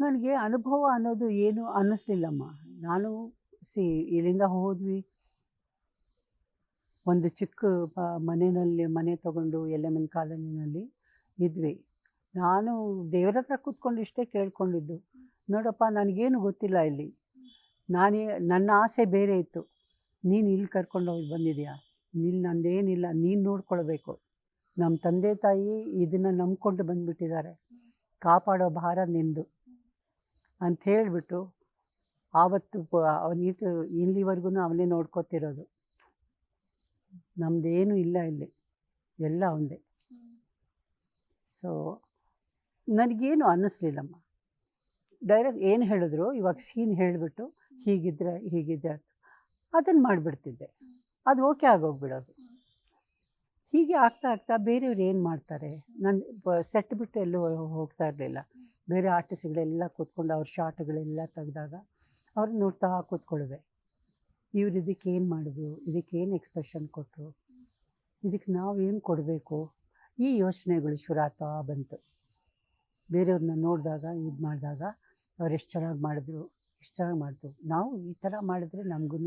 ನನಗೆ ಅನುಭವ ಅನ್ನೋದು ಏನು ಅನ್ನಿಸ್ಲಿಲ್ಲಮ್ಮ. ನಾನು ಸಿ, ಇಲ್ಲಿಂದ ಹೋದ್ವಿ. ಒಂದು ಚಿಕ್ಕ ಮನೆಯಲ್ಲಿ, ಮನೆ ತಗೊಂಡು ಎಲೆಮನ್ ಕಾಲೋನಿನಲ್ಲಿ ಇದ್ವಿ. ನಾನು ದೇವರ ಹತ್ರ ಕೂತ್ಕೊಂಡು ಇಷ್ಟೇ ಕೇಳ್ಕೊಂಡಿದ್ದು. ನೋಡಪ್ಪ, ನನಗೇನು ಗೊತ್ತಿಲ್ಲ ಇಲ್ಲಿ. ನಾನೇ, ನನ್ನ ಆಸೆ ಬೇರೆ ಇತ್ತು. ನೀನು ಇಲ್ಲಿ ಕರ್ಕೊಂಡು ಹೋಗಿ ಬಂದಿದ್ಯಾ? ಇಲ್ಲಿ ನಂದೇನಿಲ್ಲ, ನೀನು ನೋಡ್ಕೊಳ್ಬೇಕು. ನಮ್ಮ ತಂದೆ ತಾಯಿ ಇದನ್ನು ನಂಬ್ಕೊಂಡು ಬಂದುಬಿಟ್ಟಿದ್ದಾರೆ. ಕಾಪಾಡೋ ಭಾರ ನಿಂದು. ಅಂತ ಹೇಳಿಬಿಟ್ಟು ಆವತ್ತು ಅವನಿತು ಇಲ್ಲಿವರೆಗೂ ಅವನೇ ನೋಡ್ಕೋತಿರೋದು. ನಮ್ಮದೇನು ಇಲ್ಲ ಇಲ್ಲಿ. ಎಲ್ಲ ಅವನದೇ. ಸೊ ನನಗೇನು ಅನ್ನಿಸ್ಲಿಲ್ಲಮ್ಮ. ಡೈರೆಕ್ಟ್ ಏನು ಹೇಳಿದ್ರು, ಇವಾಗ ಸೀನ್ ಹೇಳಿಬಿಟ್ಟು ಹೀಗಿದ್ರೆ ಹೀಗಿದ್ರೆ ಅದನ್ನು ಮಾಡಿಬಿಡ್ತಿದ್ದೆ. ಅದು ಓಕೆ ಆಗೋಗ್ಬಿಡೋದು. ಹೀಗೆ ಆಗ್ತಾ ಆಗ್ತಾ ಬೇರೆಯವ್ರು ಏನು ಮಾಡ್ತಾರೆ? ನಾನು ಸೆಟ್ ಬಿಟ್ಟು ಎಲ್ಲೂ ಹೋಗ್ತಾ ಇರಲಿಲ್ಲ. ಬೇರೆ ಆರ್ಟಿಸ್ಟ್ಗಳೆಲ್ಲ ಕೂತ್ಕೊಂಡು ಅವ್ರ ಶಾರ್ಟ್ಗಳೆಲ್ಲ ತೆಗೆದಾಗ ಅವ್ರು ನೋಡ್ತಾ ಕೂತ್ಕೊಳ್ಳುವೆ. ಇವ್ರು ಇದಕ್ಕೆ ಏನು ಮಾಡಿದ್ರು ಇದಕ್ಕೆ ಏನು ಎಕ್ಸ್ಪ್ರೆಷನ್ ಕೊಟ್ಟರು ಇದಕ್ಕೆ ನಾವು ಏನು ಕೊಡಬೇಕು? ಈ ಯೋಚನೆಗಳು ಶುರು ಆಗ್ತಾ ಬಂತು. ಬೇರೆಯವ್ರನ್ನ ನೋಡಿದಾಗ, ಇದು ಮಾಡಿದಾಗ ಅವ್ರು ಎಷ್ಟು ಚೆನ್ನಾಗಿ ಮಾಡಿದ್ರು, ಎಷ್ಟು ಚೆನ್ನಾಗಿ ಮಾಡಿದ್ರು ನಾವು ಈ ಥರ ಮಾಡಿದ್ರೆ ನಮಗೂ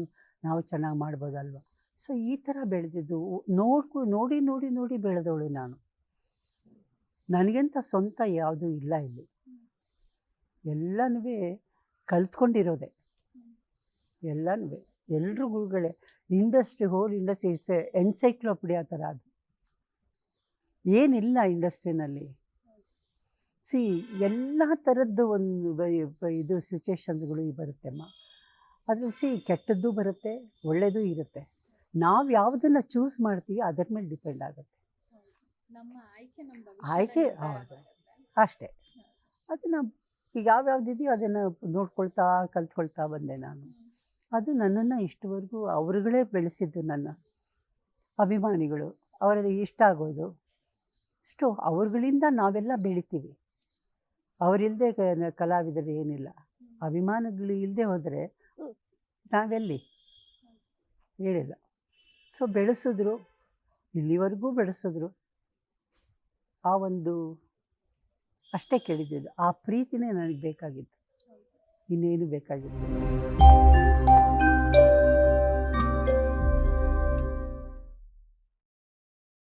ನಾವು ಚೆನ್ನಾಗಿ ಮಾಡ್ಬೋದಲ್ವ? ಸೊ ಈ ಥರ ಬೆಳೆದಿದ್ದು, ನೋಡ್ಕೊ, ನೋಡಿ ನೋಡಿ ನೋಡಿ ಬೆಳೆದವಳು ನಾನು. ನನಗೆಂತ ಸ್ವಂತ ಯಾವುದೂ ಇಲ್ಲ ಇಲ್ಲಿ. ಎಲ್ಲನೂ ಕಲ್ತ್ಕೊಂಡಿರೋದೆ. ಎಲ್ಲನೂ ಎಲ್ರಿಗೂಗಳೇ ಇಂಡಸ್ಟ್ರಿ, ಹೋಲ್ ಇಂಡಸ್ಟ್ರಿ, ಇಟ್ಸ್ ಆ ಥರ ಅದು. ಏನಿಲ್ಲ ಇಂಡಸ್ಟ್ರಿನಲ್ಲಿ. ಸಿ ಎಲ್ಲ ಥರದ್ದು ಒಂದು ಇದು ಸಿಚುವೇಶನ್ಸ್ಗಳು ಬರುತ್ತೆಮ್ಮ ಅದ್ರಲ್ಲಿ ಸಿ ಕೆಟ್ಟದ್ದು ಬರುತ್ತೆ ಒಳ್ಳೆಯದು ಇರುತ್ತೆ. ನಾವು ಯಾವುದನ್ನು ಚೂಸ್ ಮಾಡ್ತೀವಿ ಅದರ ಮೇಲೆ ಡಿಪೆಂಡ್ ಆಗುತ್ತೆ. ಆಯ್ಕೆ ಹೌದು. ಅಷ್ಟೇ. ಅದನ್ನು ಈಗ ಯಾವ್ಯಾವ್ದಿದೆಯೋ ಅದನ್ನು ನೋಡ್ಕೊಳ್ತಾ ಕಲ್ತ್ಕೊಳ್ತಾ ಬಂದೆ ನಾನು. ಅದು ನನ್ನನ್ನು ಇಷ್ಟವರೆಗೂ ಅವರುಗಳೇ ಬೆಳೆಸಿದ್ದು ನನ್ನ ಅಭಿಮಾನಿಗಳು. ಅವರಲ್ಲಿ ಇಷ್ಟ ಆಗೋದು. ಇಷ್ಟು ಅವ್ರಗಳಿಂದ ನಾವೆಲ್ಲ ಬೆಳಿತೀವಿ. ಅವರಿಲ್ಲದೆ ಕಲಾವಿದರು ಏನಿಲ್ಲ. ಅಭಿಮಾನಗಳು ಇಲ್ಲದೆ ಹೋದರೆ ನಾವೆಲ್ಲಿ? ಏನಿಲ್ಲ. ಸೊ ಬೆಳೆಸಿದ್ರು ಇಲ್ಲಿವರೆಗೂ ಬೆಳೆಸಿದ್ರು. ಆ ಒಂದು ಅಷ್ಟೇ ಕೇಳಿದ್ದು ಆ ಪ್ರೀತಿನೇ ನನಗೆ ಬೇಕಾಗಿತ್ತು. ಇನ್ನೇನು ಬೇಕಾಗಿತ್ತು